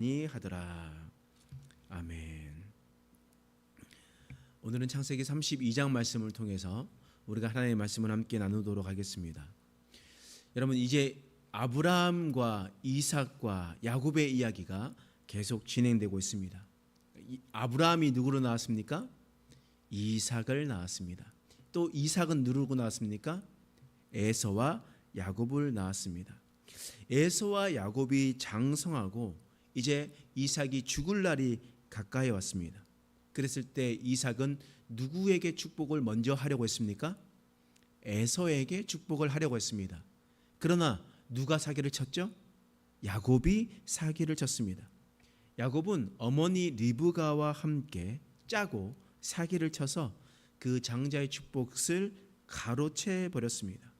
니 하더라. 아멘. 오늘은 창세기 32장 말씀을 통해서 우리가 하나님의 말씀을 함께 나누도록 하겠습니다. 여러분 이제 아브라함과 이삭과 야곱의 이야기가 계속 진행되고 있습니다. 이- 아브라함이 누구로 나왔습니까? 이삭을 낳았습니다. 또 이삭은 누구로 나왔습니까? 에서와 야곱을 낳았습니다. 에서와 야곱이 장성하고 이제 이삭이 죽을 날이 가까이 왔습니다. 그랬을 때 이삭은 누구에게 축복을 먼저 하려고 했습니까? 에서에게 축복을 하려고 했습니다. 그러나 누가 사기를 쳤죠? 야곱이 사기를 쳤습니다. 야곱은 어머니 리브가와 함께 짜고 사기를 쳐서 그 장자의 축복을 가로채 버렸습니다.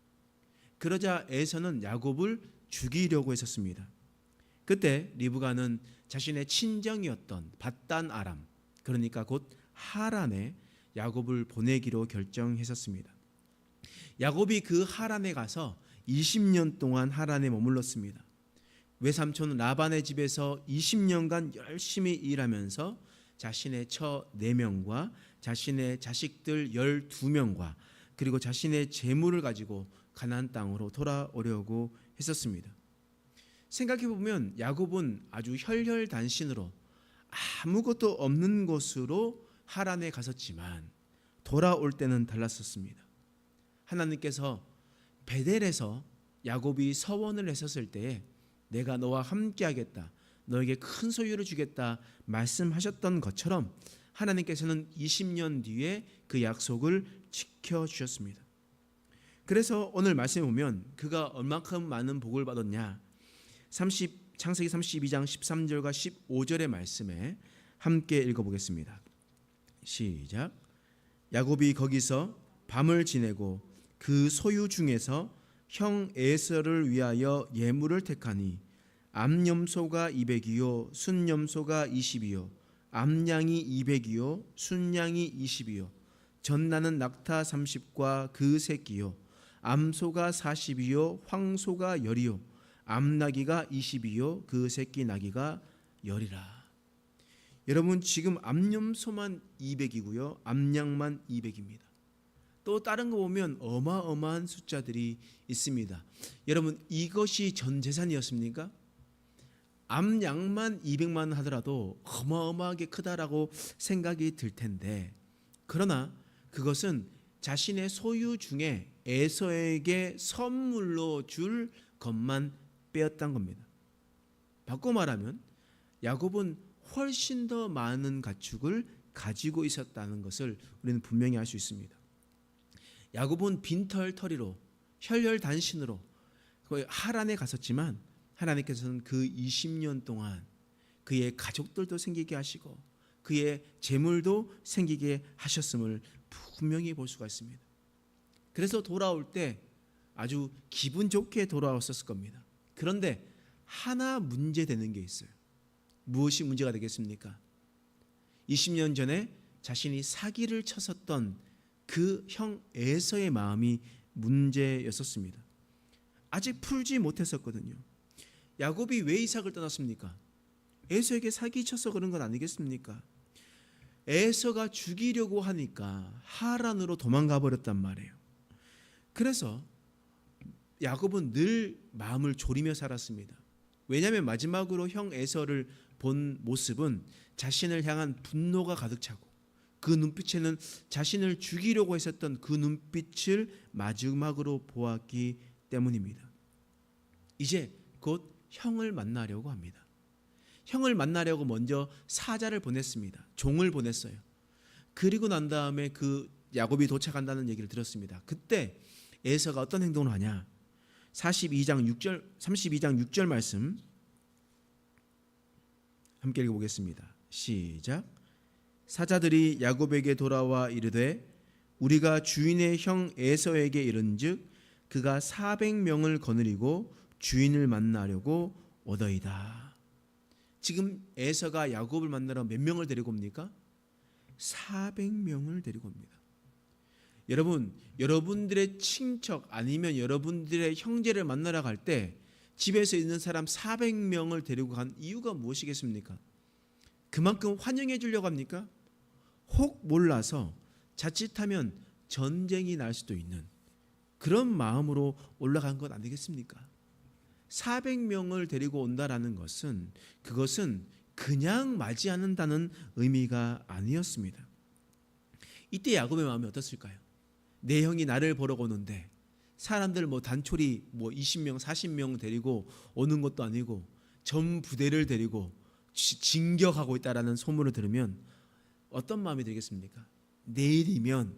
그러자 에서는 야곱을 죽이려고 했었습니다. 그때 리브가는 자신의 친정이었던 바단 아람 그러니까 곧 하란에 야곱을 보내기로 결정했었습니다. 야곱이 그 하란에 가서 20년 동안 하란에 머물렀습니다. 외삼촌 라반의 집에서 20년간 열심히 일하면서 자신의 처 4명과 자신의 자식들 12명과 그리고 자신의 재물을 가지고 가나안 땅으로 돌아오려고 했었습니다. 생각해 보면 야곱은 아주 혈혈단신으로 아무것도 없는 곳으로 하란에 갔었지만 돌아올 때는 달랐었습니다. 하나님께서 베델에서 야곱이 서원을 했었을 때에 내가 너와 함께하겠다. 너에게 큰 소유를 주겠다 말씀하셨던 것처럼 하나님께서는 20년 뒤에 그 약속을 지켜 주셨습니다. 그래서 오늘 말씀에 보면 그가 얼마큼 많은 복을 받았냐? 30 창세기 32장 13절과 15절의 말씀에 함께 읽어 보겠습니다. 시작. 야곱이 거기서 밤을 지내고 그 소유 중에서 형 에서를 위하여 예물을 택하니 암염소가 200이요 순염소가 20이요 암양이 200이요 순양이 20이요 전나는 낙타 30과 그 새끼요 암소가 40이요 황소가 10이요 암나기가 20이요 그 새끼 나기가 10이라 여러분 지금 암염소만 200이고요 암양만 200입니다 또 다른 거 보면 어마어마한 숫자들이 있습니다. 여러분 이것이 전 재산이었습니까? 암양만 200만 하더라도 어마어마하게 크다라고 생각이 들 텐데 그러나 그것은 자신의 소유 중에 에서에게 선물로 줄 것만 빼었던 겁니다. 바꿔 말하면 야곱은 훨씬 더 많은 가축을 가지고 있었다는 것을 우리는 분명히 알 수 있습니다. 야곱은 빈털터리로 혈혈단신으로 하란에 갔었지만 하나님께서는 그 20년 동안 그의 가족들도 생기게 하시고 그의 재물도 생기게 하셨음을 분명히 볼 수가 있습니다. 그래서 돌아올 때 아주 기분 좋게 돌아왔었을 겁니다. 그런데 하나 문제되는 게 있어요. 무엇이 문제가 되겠습니까? 20년 전에 자신이 사기를 쳤었던 그 형 에서의 마음이 문제였었습니다. 아직 풀지 못했었거든요. 야곱이 왜 이삭을 떠났습니까? 에서에게 사기 쳐서 그런 건 아니겠습니까? 에서가 죽이려고 하니까 하란으로 도망가 버렸단 말이에요. 그래서 야곱은 늘 마음을 졸이며 살았습니다. 왜냐하면 마지막으로 형 에서를 본 모습은 자신을 향한 분노가 가득 차고 그 눈빛에는 자신을 죽이려고 했었던 그 눈빛을 마지막으로 보았기 때문입니다. 이제 곧 형을 만나려고 합니다. 형을 만나려고 먼저 사자를 보냈습니다. 종을 보냈어요. 그리고 난 다음에 그 야곱이 도착한다는 얘기를 들었습니다. 그때 에서가 어떤 행동을 하냐? 42장 6절 32장 6절 말씀 함께 읽어 보겠습니다. 시작. 사자들이 야곱에게 돌아와 이르되 우리가 주인의 형 에서에게 이른즉 그가 400명을 거느리고 주인을 만나려고 오더이다. 지금 에서가 야곱을 만나러 몇 명을 데리고 옵니까? 400명을 데리고 옵니다. 여러분, 여러분들의 친척 아니면 여러분들의 형제를 만나러 갈 때 집에서 있는 사람 400명을 데리고 간 이유가 무엇이겠습니까? 그만큼 환영해 주려고 합니까? 혹 몰라서 자칫하면 전쟁이 날 수도 있는 그런 마음으로 올라간 것 아니겠습니까? 400명을 데리고 온다라는 것은 그것은 그냥 맞이 않는다는 의미가 아니었습니다. 이때 야곱의 마음이 어떻을까요? 내 형이 나를 보러 오는데 사람들 뭐 단초리 뭐 20명, 40명 데리고 오는 것도 아니고 전 부대를 데리고 지- 진격하고 있다라는 소문을 들으면 어떤 마음이 들겠습니까? 내일이면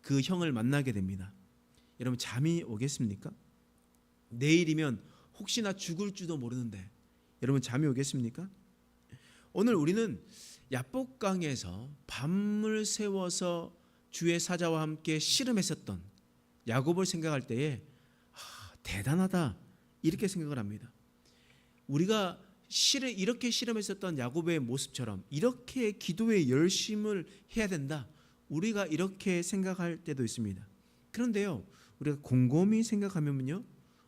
그 형을 만나게 됩니다. 여러분 잠이 오겠습니까? 내일이면 혹시나 죽을지도 모르는데 여러분 잠이 오겠습니까? 오늘 우리는 야복강에서 밤을 새워서 주의 사자와 함께 씨름했었던 야곱을 생각할 때에 아, 대단하다 이렇게 생각을 합니다. 우리가 씨름 이렇게 씨름했었던 야곱의 모습처럼 이렇게 기도에 열심을 해야 된다. 우리가 이렇게 생각할 때도 있습니다. 그런데요, 우리가 곰곰이 생각하면요,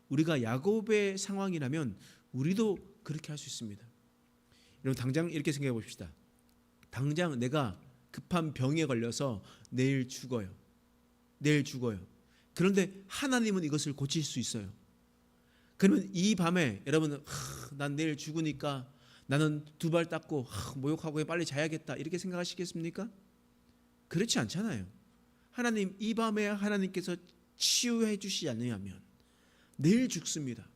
우리가 야곱의 상황이라면 우리도 그렇게 할 수 있습니다. 여러분 당장 이렇게 생각해 봅시다. 당장 내가 급한 병에 걸려서 내일 죽어요. 내일 죽어요. 그런데 하나님은 이것을 고칠 수 있어요. 그러면 이 밤에 여러분 하, 난 내일 죽으니까 나는 두 발 닦고 하, 모욕하고 빨리 자야겠다 이렇게 생각하시겠습니까? 그렇지 않잖아요. 하나님 이 밤에 하나님께서 치유해 주시지 않으면 내일 죽습니다.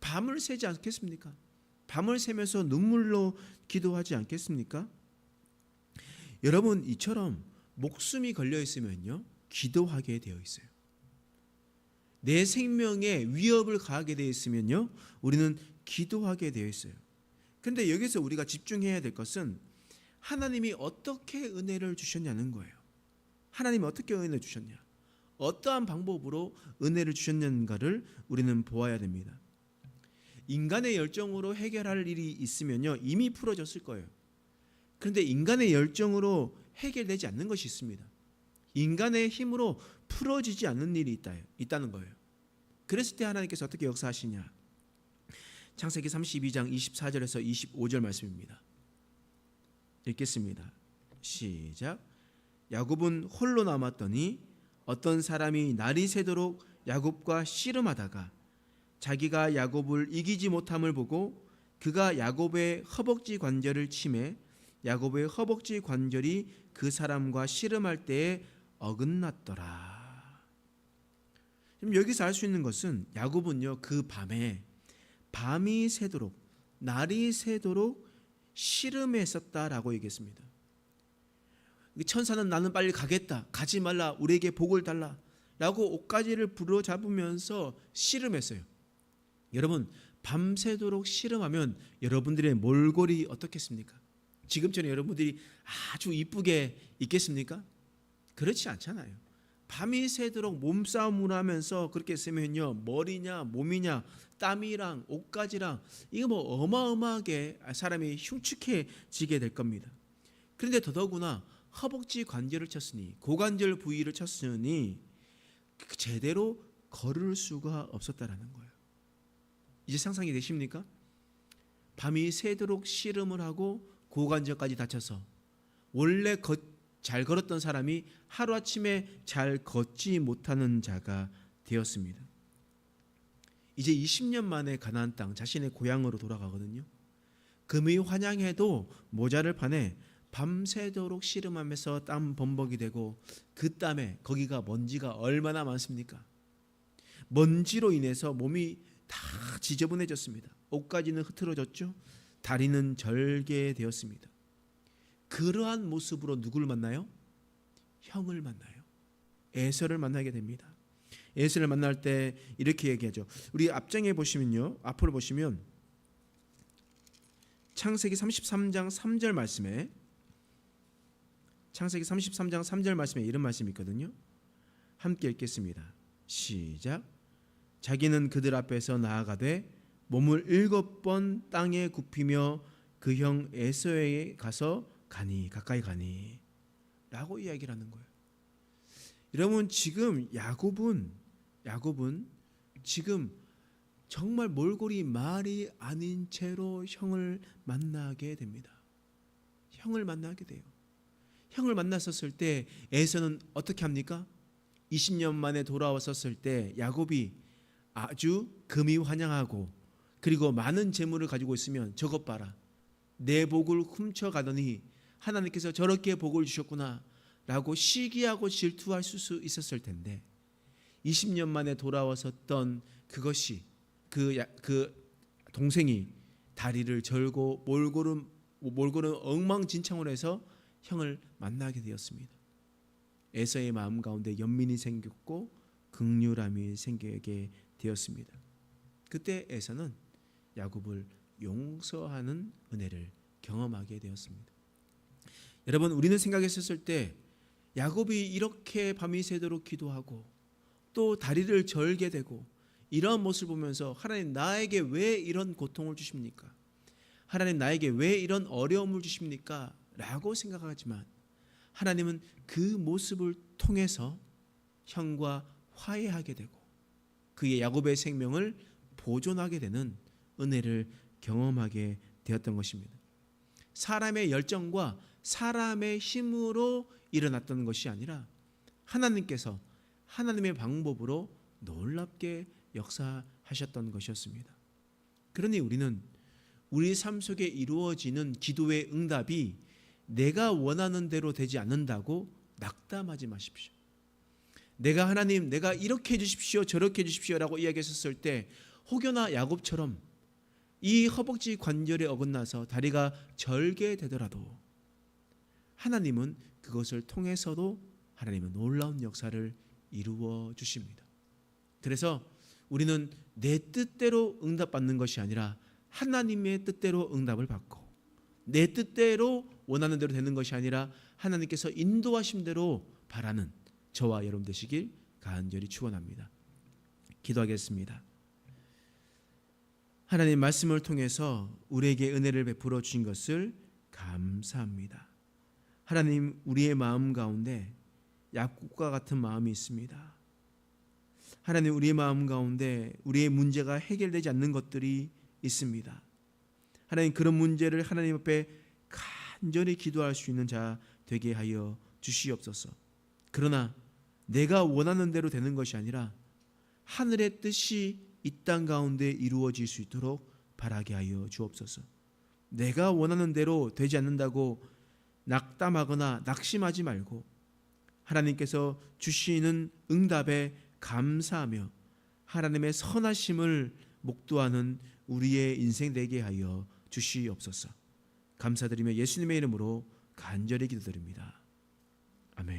밤을 새지 않겠습니까? 밤을 새면서 눈물로 기도하지 않겠습니까? 여러분 이처럼 목숨이 걸려 있으면요 기도하게 되어 있어요. 내 생명에 위협을 가하게 되어 있으면요 우리는 기도하게 되어 있어요. 근데 여기서 우리가 집중해야 될 것은 하나님이 어떻게 은혜를 주셨냐는 거예요. 하나님이 어떻게 은혜를 주셨냐? 어떠한 방법으로 은혜를 주셨는가를 우리는 보아야 됩니다. 인간의 열정으로 해결할 일이 있으면요 이미 풀어졌을 거예요. 그런데 인간의 열정으로 해결되지 않는 것이 있습니다. 인간의 힘으로 풀어지지 않는 일이 있다, 있다는 거예요. 그랬을 때 하나님께서 어떻게 역사하시냐? 창세기 32장 24절에서 25절 말씀입니다. 읽겠습니다. 시작. 야곱은 홀로 남았더니 어떤 사람이 날이 새도록 야곱과 씨름하다가 자기가 야곱을 이기지 못함을 보고 그가 야곱의 허벅지 관절을 치매 야곱의 허벅지 관절이 그 사람과 씨름할 때에 어긋났더라. 지금 여기서 알 수 있는 것은 야곱은요 그 밤에 밤이 새도록 날이 새도록 씨름했었다라고 얘기했습니다. 천사는 나는 빨리 가겠다. 가지 말라. 우리에게 복을 달라. 라고 옷가지를 부러 잡으면서 씨름했어요. 여러분 밤새도록 씨름하면 여러분들의 몰골이 어떻겠습니까? 지금처럼 여러분들이 아주 이쁘게 있겠습니까? 그렇지 않잖아요. 밤이 새도록 몸싸움을 하면서 그렇게 쓰면요 머리냐 몸이냐 땀이랑 옷가지랑 이거 뭐 어마어마하게 사람이 흉측해지게 될 겁니다. 그런데 더더구나 허벅지 관절을 쳤으니 고관절 부위를 쳤으니 제대로 걸을 수가 없었다라는 거예요. 이제 상상이 되십니까? 밤이 새도록 씨름을 하고 고관절까지 다쳐서 원래 걷, 잘 걸었던 사람이 하루아침에 잘 걷지 못하는 자가 되었습니다. 이제 20년 만에 가나안 땅 자신의 고향으로 돌아가거든요. 금이 환양해도 모자를 파내 밤새도록 씨름하면서 땀 범벅이 되고 그 땀에 거기가 먼지가 얼마나 많습니까? 먼지로 인해서 몸이 다 지저분해졌습니다. 옷까지는 흐트러졌죠. 다리는 절개되었습니다. 그러한 모습으로 누구를 만나요? 형을 만나요. 에서를 만나게 됩니다. 에서를 만날 때 이렇게 얘기하죠. 우리 앞장에 보시면요. 앞으로 보시면 창세기 33장 3절 말씀에 창세기 33장 3절 말씀에 이런 말씀이 있거든요. 함께 읽겠습니다. 시작. 자기는 그들 앞에서 나아가되 몸을 일곱 번 땅에 굽히며 그 형 에서에게 가서 가니 가까이 가니 라고 이야기를 하는 거예요. 여러분 지금 야곱은 야곱은 지금 정말 몰골이 말이 아닌 채로 형을 만나게 됩니다. 형을 만나게 돼요. 형을 만났었을 때 에서는 어떻게 합니까? 20년 만에 돌아왔었을 때 야곱이 아주 금이 환영하고 그리고 많은 재물을 가지고 있으면 저것 봐라. 내 복을 훔쳐 가더니 하나님께서 저렇게 복을 주셨구나 라고 시기하고 질투할 수 있었을 텐데 20년 만에 돌아왔었던 그것이 그, 야- 그 동생이 다리를 절고 몰골은 몰골은 엉망진창으로 해서 형을 만나게 되었습니다. 에서의 마음 가운데 연민이 생겼고 극률함이 생기게 되었습니다. 그때 에서는 야곱을 용서하는 은혜를 경험하게 되었습니다. 여러분 우리는 생각했었을 때 야곱이 이렇게 밤이 새도록 기도하고 또 다리를 절게 되고 이러한 모습을 보면서 하나님 나에게 왜 이런 고통을 주십니까? 하나님 나에게 왜 이런 어려움을 주십니까? 라고 생각하지만 하나님은 그 모습을 통해서 형과 화해하게 되고 그의 야곱의 생명을 보존하게 되는 은혜를 경험하게 되었던 것입니다. 사람의 열정과 사람의 힘으로 일어났던 것이 아니라 하나님께서 하나님의 방법으로 놀랍게 역사하셨던 것이었습니다. 그러니 우리는 우리 삶 속에 이루어지는 기도의 응답이 내가 원하는 대로 되지 않는다고 낙담하지 마십시오. 내가 하나님, 내가 이렇게 해주십시오, 저렇게 해주십시오라고 이야기했었을 때 혹여나 야곱처럼 이 허벅지 관절에 어긋나서 다리가 절게 되더라도 하나님은 그것을 통해서도 하나님은 놀라운 역사를 이루어 주십니다. 그래서 우리는 내 뜻대로 응답받는 것이 아니라 하나님의 뜻대로 응답을 받고 내 뜻대로 원하는 대로 되는 것이 아니라 하나님께서 인도하신 대로 바라는 저와 여러분 되시길 간절히 축원합니다. 기도하겠습니다. 하나님 말씀을 통해서 우리에게 은혜를 베풀어 주신 것을 감사합니다. 하나님 우리의 마음 가운데 약국과 같은 마음이 있습니다. 하나님 우리의 마음 가운데 우리의 문제가 해결되지 않는 것들이 있습니다. 하나님 그런 문제를 하나님 앞에 간절히 기도할 수 있는 자 되게 하여 주시옵소서. 그러나 내가 원하는 대로 되는 것이 아니라 하늘의 뜻이 이 땅 가운데 이루어질 수 있도록 바라게 하여 주옵소서. 내가 원하는 대로 되지 않는다고 낙담하거나 낙심하지 말고 하나님께서 주시는 응답에 감사하며 하나님의 선하심을 목도하는 우리의 인생 되게 하여 주시옵소서. 감사드리며 예수님의 이름으로 간절히 기도드립니다. 아멘.